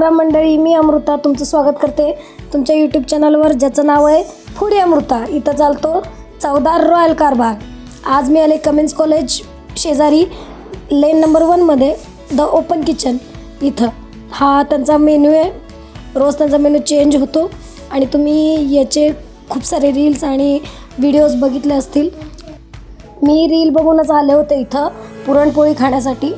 राम राम मंडळी मी अमृता तुमचं स्वागत करते. तुमच्या यूट्यूब चॅनलवर ज्याचं नाव आहे फुडी अमृता. इथं चालतो चौदार रॉयल कारभार. आज मी आले कमेन्स कॉलेज शेजारी लेन नंबर वनमध्ये द ओपन किचन इथं. हा त्यांचा मेन्यू आहे. रोज त्यांचा मेन्यू चेंज होतो. आणि तुम्ही याचे खूप सारे रील्स आणि व्हिडिओज बघितले असतील. मी रील बघूनच आले होते इथं पुरणपोळी खाण्यासाठी.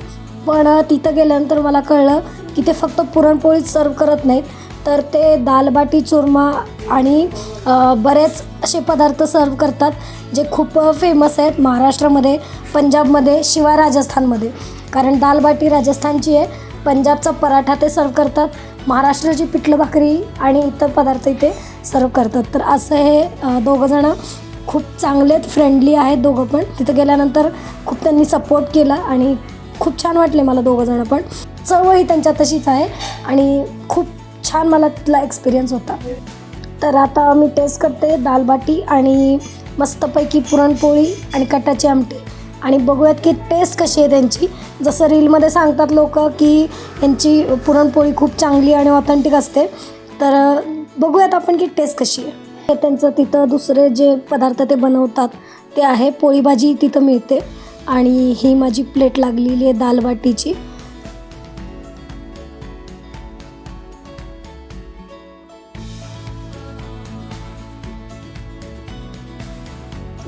पण तिथं गेल्यानंतर मला कळलं की ते फक्त पुरणपोळीच सर्व करत नाहीत तर ते दालबाटी चुरमा आणि बरेच असे पदार्थ सर्व करतात जे खूप फेमस आहेत महाराष्ट्रामध्ये पंजाबमध्ये शिवाय राजस्थानमध्ये. कारण दालबाटी राजस्थानची आहे पंजाबचा पराठा ते सर्व करतात महाराष्ट्राची पिठलं भाकरी आणि इतर पदार्थ इथे सर्व करतात. तर असं हे दोघंजणं खूप चांगलेत फ्रेंडली आहेत दोघं पण. तिथं गेल्यानंतर खूप त्यांनी सपोर्ट केला आणि खूप छान वाटले मला दोघंजणं पण. चवही त्यांच्या तशीच आहे आणि खूप छान मला तिथला एक्सपिरियन्स होता. तर आता मी टेस्ट करते दालबाटी आणि मस्तपैकी पुरणपोळी आणि कटाची आमटी. आणि बघूयात की टेस्ट कशी आहे त्यांची. जसं रीलमध्ये सांगतात लोक की यांची पुरणपोळी खूप चांगली आणि ऑथेंटिक असते. तर बघूयात आपण की टेस्ट कशी आहे. हे त्यांचं तिथं दुसरे जे पदार्थ ते बनवतात ते आहे. पोळी भाजी तिथं मिळते. आणि ही माझी प्लेट लागलेली आहे दालबाटीची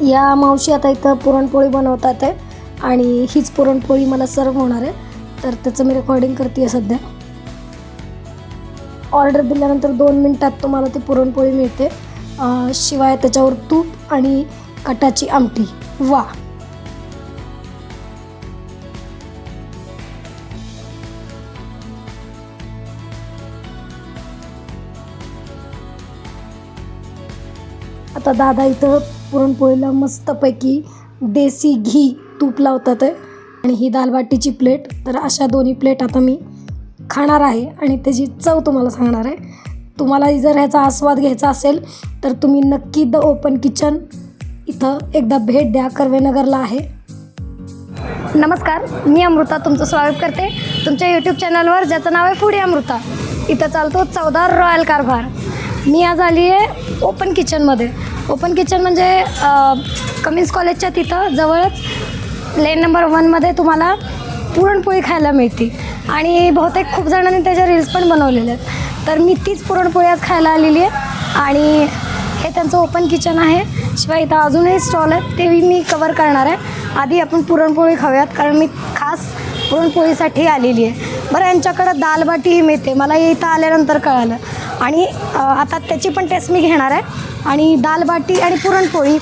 या मावशी आता इथं पुरणपोळी बनवतात आहे आणि हीच पुरणपोळी मला सर्व होणार आहे. तर त्याचं मी रेकॉर्डिंग करते आहे सध्या. ऑर्डर दिल्यानंतर दोन मिनटात तुम्हाला ती पुरणपोळी मिळते. शिवाय त्याच्यावर तूप आणि कटाची आमटी. वा! आता दादा इथं पुरणपोळीला मस्तपैकी देसी घी तूप लावतात आहे आणि ही दालबाटीची प्लेट. तर अशा दोन्ही प्लेट आता मी खाणार आहे. आणि त्याची चव तुम्हाला सांगणार आहे. तुम्हाला जर ह्याचा आस्वाद घ्यायचा असेल तर तुम्ही नक्की द ओपन किचन इथं एकदा भेट द्या. कर्वेनगरला आहे. नमस्कार मी अमृता. तुमचं स्वागत करते तुमच्या यूट्यूब चॅनलवर ज्याचं नाव आहे फुडी अमृता. इथं चालतो चौदा रॉयल कारभार. मी आज आली आहे ओपन किचनमध्ये. ओपन किचन म्हणजे कमीन्स कमिन्स कॉलेजच्या तिथं जवळच लेन नंबर वनमध्ये तुम्हाला पुरणपोळी खायला मिळते. आणि बहुतेक खूप जणांनी त्याच्या रील्स पण बनवलेले आहेत. तर मी तीच पुरणपोळी आज खायला आलेली आहे. आणि हे त्यांचं ओपन किचन आहे. शिवाय इथं अजूनही स्टॉल आहेत. ते मी कवर करणार आहे. आधी आपण पुरणपोळी खाऊयात कारण मी खास पुरणपोळीसाठी आलेली आहे. बरं यांच्याकडं दालबाटीही मिळते. मला इथं आल्यानंतर कळालं. आणि आता त्याची पण टेस्ट मी घेणार आहे. आणि दालबाटी आणि पुरणपोळी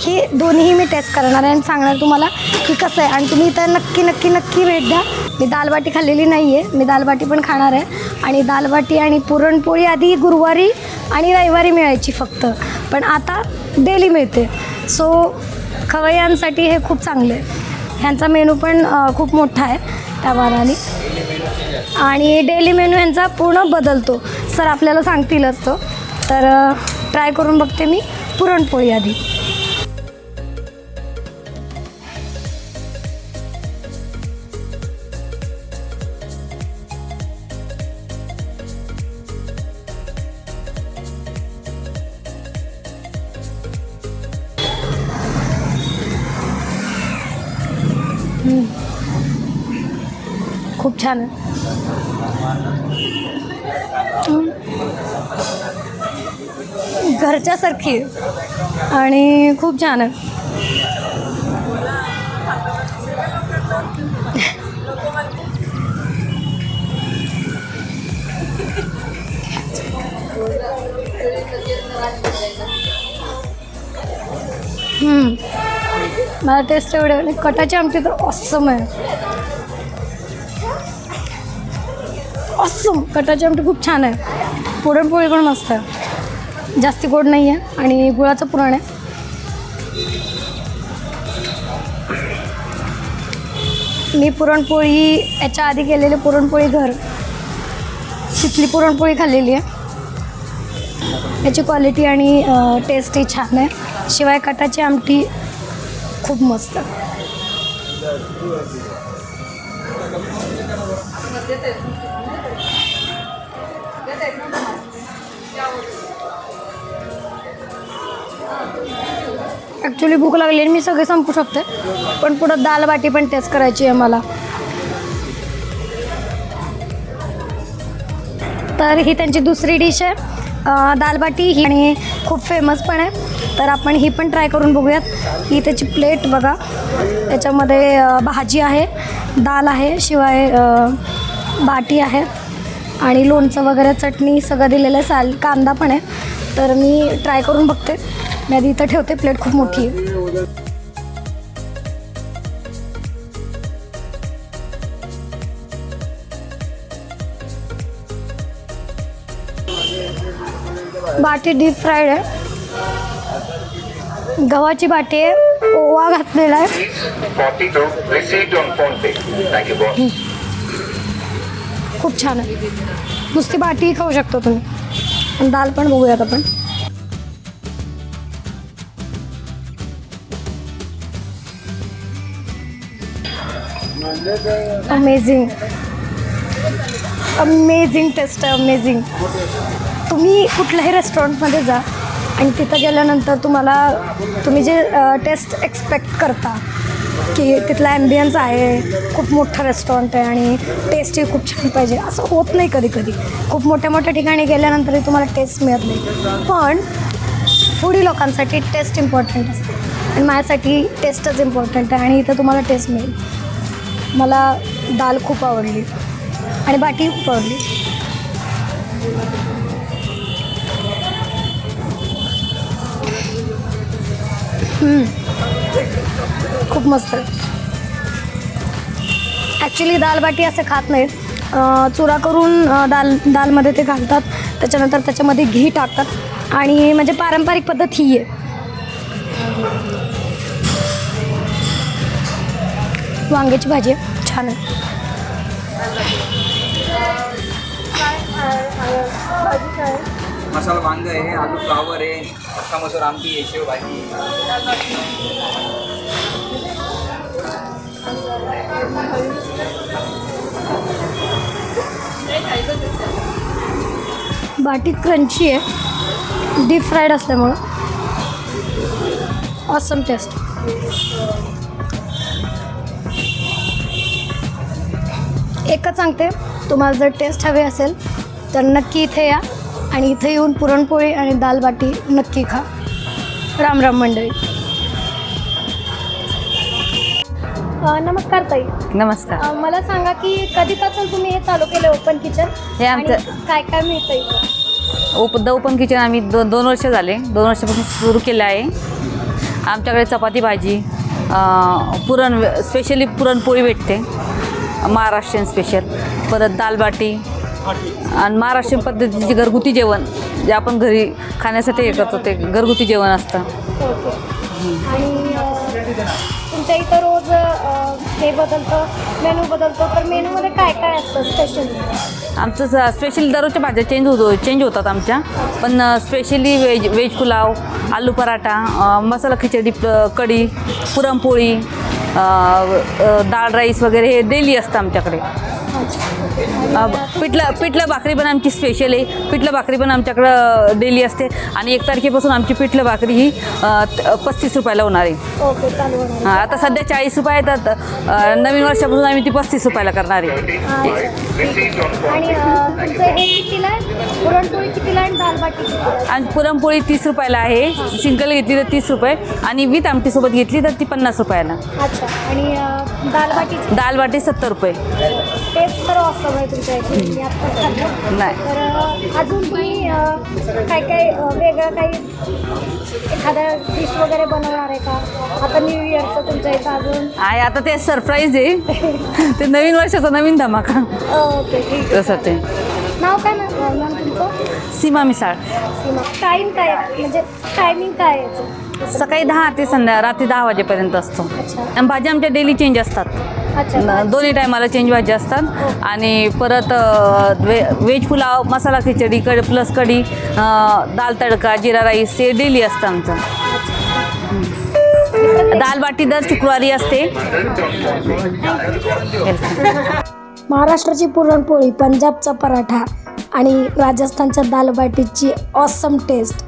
ही दोन्हीही मी टेस्ट करणार आहे आणि सांगणार तुम्हाला की कसं आहे. आणि तुम्ही इथं नक्की नक्की नक्की भेट द्या. मी दालबाटी खाल्लेली नाही आहे मी दालबाटी पण खाणार आहे. आणि दालबाटी आणि पुरणपोळी आधी गुरुवारी आणि रविवारी मिळायची फक्त. पण आता डेली मिळते. सो खवय्यांसाठी हे खूप चांगलं आहे. ह्यांचा मेनू पण खूप मोठा आहे त्या मानाने आणि डेली मेनू यांचा पूर्ण बदलतो. सर आपल्याला सांगतीलच तो. तर ट्राय करून बघते मी पुरणपोळी आधी. खूप छान. आहे घरच्यासारखी आणि खूप छान आहे. मला टेस्ट एवढे आणि कटाची आमटी तर ऑसम आहे. ऑसम कटाची आमटी खूप छान आहे. पुरणपोळी पण मस्त आहे. जास्ती गोड नाही आहे आणि गुळाचं पुरण आहे. मी पुरणपोळी याच्या आधी केलेली पुरणपोळी घर तिथली पुरणपोळी खाल्लेली आहे. याची क्वालिटी आणि टेस्टही छान आहे. शिवाय कटाची आमटी खूप मस्त. ॲक्च्युली भूक लागली आणि मी सगळे संपू शकते. पण पुढं दाल बाटी पण टेस्ट करायची आहे मला. तर ही त्यांची दुसरी डिश आहे. दाल बाटी ही आणि खूप फेमस पण आहे. तर आपण ही पण ट्राय करून बघूयात. ही त्याची प्लेट बघा. त्याच्यामध्ये भाजी आहे दाल आहे शिवाय बाटी आहे आणि लोणचं वगैरे चटणी सगळं दिलेलं आहे. साल कांदा पण आहे. तर मी ट्राय करून बघते. मी आधी इथं ठेवते प्लेट खूप मोठी आहे. बाटी डीप फ्राईड आहे. गव्हाची बाटी आहे. ओवा घातलेला आहे. 42 received on phone pay. Thank you, boss. खूप छान आहे. नुसती बाटी खाऊ शकतो तुम्ही. दाल पण बघूयात आपण. अमेझिंग अमेझिंग टेस्ट आहे अमेझिंग तुम्ही कुठल्याही रेस्टॉरंटमध्ये जा आणि तिथं गेल्यानंतर तुम्हाला तुम्ही जे टेस्ट एक्सपेक्ट करता की तिथला ॲम्बियन्स आहे खूप मोठं रेस्टॉरंट आहे आणि टेस्टही खूप छान पाहिजे. असं होत नाही कधी कधी. खूप मोठ्या मोठ्या ठिकाणी गेल्यानंतरही तुम्हाला टेस्ट मिळत नाही. पण फूडी लोकांसाठी टेस्ट इम्पॉर्टंट असते. आणि माझ्यासाठी टेस्टच इम्पॉर्टंट आहे आणि इथं तुम्हाला टेस्ट मिळेल. मला दाल खूप आवडली आणि बाटी खूप आवडली. खूप मस्त ॲक्च्युली दाल बाटी असं खात नाहीत. चुरा करून दाल दालमध्ये ते घालतात. त्याच्यानंतर त्याच्यामध्ये घी टाकतात. आणि म्हणजे पारंपरिक पद्धत ही आहे. वांग्याची भाजी आहे. छान आहे. मसाला वांग आहे आलू फ्लावर आहे अख्खा मसूर आमटी आहे शेव भाजी. बाटी क्रंची आहे. डीप फ्राईड असल्यामुळं. ऑसम टेस्ट एकच सांगते तुम्हाला जर टेस्ट हवे असेल तर नक्की इथे या आणि इथे येऊन पुरणपोळी आणि दाल बाटी नक्की खा. राम राम मंडळी. नमस्कार ताई. नमस्कार. अ, मला सांगा की कधीपासून तुम्ही हे चालू केलं ओपन किचन? हे आमचं- काय काय मिळतं इथं? ओप द ओपन किचन आम्ही दो दोन वर्ष झाले. दोन वर्षापासून सुरू केलं आहे. आमच्याकडे चपाती भाजी पुरण स्पेशली पुरणपोळी भेटते. महाराष्ट्रीयन स्पेशल परत दालबाटी आणि महाराष्ट्रीयन पद्धतीचे घरगुती जेवण जे आपण घरी खाण्यासाठी हे करतो ते घरगुती जेवण असतं. आणि तुमच्या इथं रोज हे बदलतं मेनू बदलतो तर मेनूमध्ये काय काय असतं स्पेशल आमचं स्पेशली दररोजच्या भाज्या चेंज होतो चेंज होतात आमच्या. पण specially veg veg pulao aloo paratha masala khichdi kadhi puranpoli dal rice वगैरे हे डेली असतं आमच्याकडे. पिठलं पिठलं भाकरी पण आमची स्पेशल आहे. पिठलं भाकरी पण आमच्याकडं डेली असते. आणि एक तारखेपासून आमची पिठलं भाकरी ही पस्तीस रुपयाला होणार आहे. हा, आता सध्या चाळीस रुपये अ, नवीन वर्षापासून आम्ही ती पस्तीस रुपयाला करणार आहे. आणि पुरणपोळी बाटी तीस रुपयाला आहे. सिंगल घेतली तर तीस रुपये. आणि विथ आमटीसोबत घेतली तर ती पन्नास रुपयाला. आणि दाल वाटी सत्तर रुपये. टेस्ट तर ऑसम आहे तुमच्या इथे मी आत्ताच खाल्लं. नाही. तर अ, अजून तुम्ही अ, काय काय अ, वेगळं काही एखाद्या डिश वगैरे बनवणार आहे का? आता न्यू इयरचं तुमच्या इथं अजून? आहे आता ते सरप्राईज आहे. ते नवीन वर्षाचा नवीन धमाका. ओके ठीक आहे. तसं ते. नाव काय मॅम? तुमचं? सीमा मिसाळ. सीमा. टाईम काय? आहे? म्हणजे टायमिंग काय आहे याचं? सकाळी दहा ते संध्या रात्री दहा वाजेपर्यंत असतो. अच्छा. आणि भाज्या आमच्या डेली चेंज असतात. न- दोन्ही टायमाला चेंज भाज्या असतात. आणि परत अ, व्हे व्हेज पुलाव मसाला खिचडी कड प्लस कढी अ, दाल तडका जिरा राईस हे डेली असतं आमचं. दाल बाटी दर शुक्रवारी असते. महाराष्ट्राची पुरणपोळी पंजाबचा पराठा आणि राजस्थानच्या दालबाटीची ऑसम टेस्ट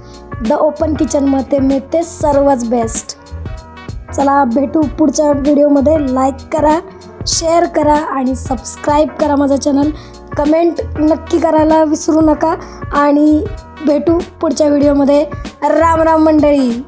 द ओपन किचनमध्ये मिळते सर्वच बेस्ट चला भेटू पुढच्या व्हिडिओमध्ये लाईक करा. शेअर करा आणि सबस्क्राईब करा माझा चॅनल. कमेंट नक्की करायला विसरू नका. आणि भेटू पुढच्या व्हिडिओमध्ये. राम राम मंडळी.